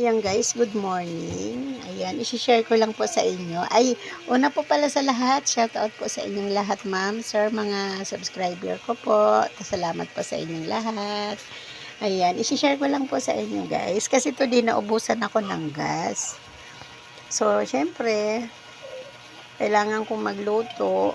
Ayan guys, good morning. Ayan, isi-share ko lang po sa inyo. Ay, una po pala sa lahat, shout out po sa inyong lahat ma'am, sir, mga subscriber ko po. Salamat po sa inyong lahat. Ayan, isi-share ko lang po sa inyo guys. Kasi to din naubusan ako ng gas. So, syempre, kailangan kong magluto.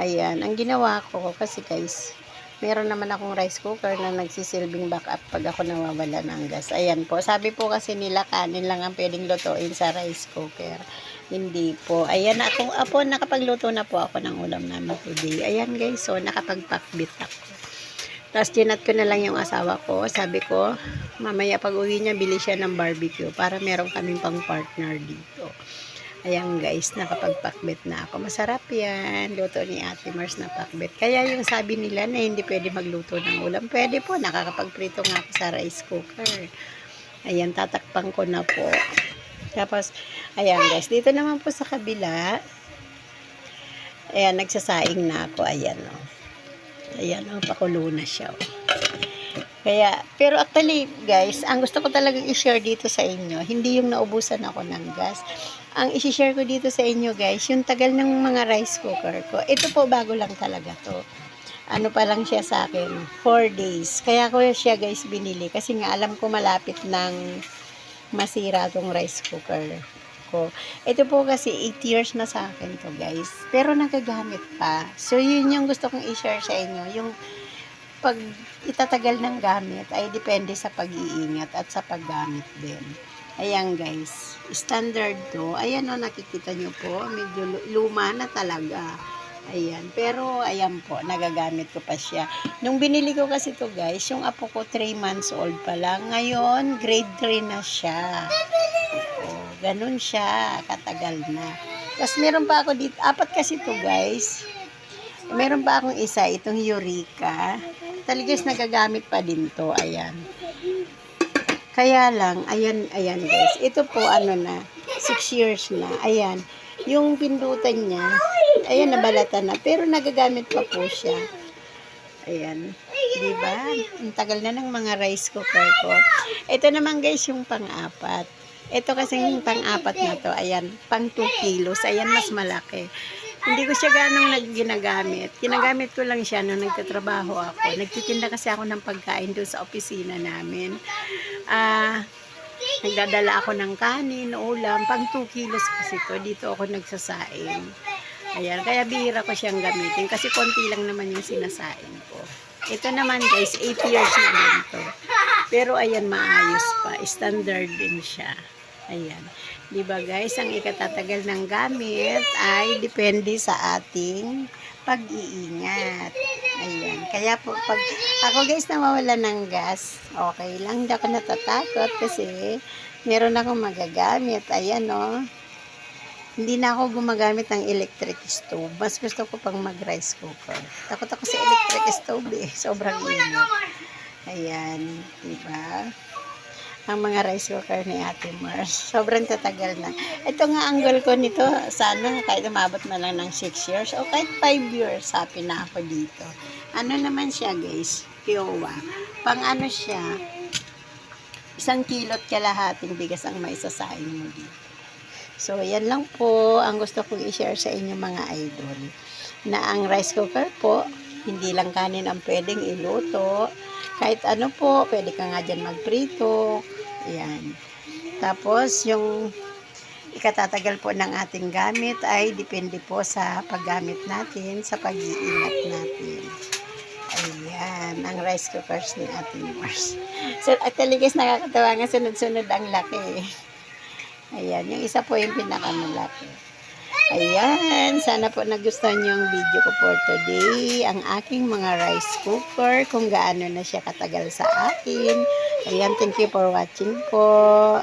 Ayan, ang ginawa ko kasi guys, meron naman akong rice cooker na nagsisilbing backup pag ako nawawala ng gas. Ayan po. Sabi po kasi nila kanin lang ang pwedeng lutuin sa rice cooker. Hindi po. Ayan ako. Apo, nakapagluto na po ako ng ulam namin today. Ayan guys. So, nakapagpakbit ako. Tapos, tinat ko na lang yung asawa ko. Sabi ko, mamaya pag uwi niya, bili siya ng barbecue para meron kaming pang partner dito. Ayan guys, nakapagpakbet na ako. Masarap yan. Luto ni Ate Mars na pakbet. Kaya yung sabi nila na hindi pwede magluto ng ulam. Pwede po, nakakapagprito nga ako sa rice cooker. Ayan, tatakpan ko na po. Tapos, ayan guys, dito naman po sa kabila. Ayan, nagsasaing na ako. Ayan o. Oh. Ayan oh, pakulo na siya. Oh. Kaya, pero actually, guys, ang gusto ko talaga i-share dito sa inyo, hindi yung naubusan ako ng gas. Ang i-share ko dito sa inyo, guys, yung tagal ng mga rice cooker ko. Ito po, bago lang talaga to. Ano pa lang siya sa akin, 4 days. Kaya ko siya, guys, binili. Kasi nga, alam ko malapit ng masira tong rice cooker ko. Ito po kasi 8 years na sa akin to, guys. Pero nagagamit pa. So, yun yung gusto kong i-share sa inyo. Yung pag itatagal ng gamit ay depende sa pag-iingat at sa paggamit din. Ayan guys, standard to. Ayan o, nakikita nyo po, medyo luma na talaga. Ayan, pero ayan po, nagagamit ko pa siya. Nung binili ko kasi to guys, yung apo ko 3 months old pa lang. Ngayon, grade 3 na siya. O, ganun siya, katagal na. Tapos meron pa ako dito, apat kasi to guys. Meron pa akong isa, itong Eureka talagas nagagamit pa din to. Ayan. Kaya lang, ayan, ayan guys. Ito po, ano na, 6 years na. Ayan. Yung pindutan niya, ayan, nabalatan na. Pero nagagamit pa po siya. Ayan. Diba? Ang tagal na ng mga rice cooker ko. Ito naman guys, yung pang-apat. Ito kasi yung pang-apat na to. Ayan, pang 2 kilos. Ayan, mas malaki. Hindi ko siya ganong nagginagamit. Ginagamit ko lang siya nung nagtatrabaho ako. Nagtitinda kasi ako ng pagkain doon sa opisina namin. Ah, nagdadala ako ng kanin, ulam, pang 2 kilos kasi to. Dito ako nagsasaing. Ayan, kaya bihira ko siyang gamitin kasi konti lang naman yung sinasaing ko. Ito naman guys, 8 years na din to. Pero ayan, maayos pa. Standard din siya. Ayan. Di guys, ang ikatatagal ng gamit ay depende sa ating pag-iingat. Ayan. Kaya po, pag ako guys nawawala ng gas, okay lang. Hindi ako natatakot kasi meron akong magagamit. Ayan o. Oh. Hindi na ako gumagamit ng electric stove. Mas gusto ko pang mag-rice cooker. Takot ako sa electric stove eh. Sobrang init. Ayan. Diba? Ang mga rice cooker ni Ate Mars. Sobrang tatagal na. Ito nga ang goal ko nito, sana kahit umabot na lang ng 6 years o kahit 5 years, happy na ako dito. Ano naman siya guys? Kiowa. Pang ano siya, isang kilot kalahating bigas ang maisasain mo dito. So, yan lang po ang gusto kong i-share sa inyo mga idol. Na ang rice cooker po, hindi lang kanin ang pwedeng iluto. Kahit ano po, pwede ka nga dyan magprito, Ayan. Tapos, yung ikatatagal po ng ating gamit ay depende po sa paggamit natin, sa pag-iingat natin. Ayan, ang rice cookers ni ating Mars. So, actually guys, nakakatawa nga sunod-sunod ang laki. Ayan, yung isa po yung pinakamalaki. Ayan, sana po nagustuhan niyo ang video ko for today. Ang aking mga rice cooker, kung gaano na siya katagal sa akin. Ayan, thank you for watching po.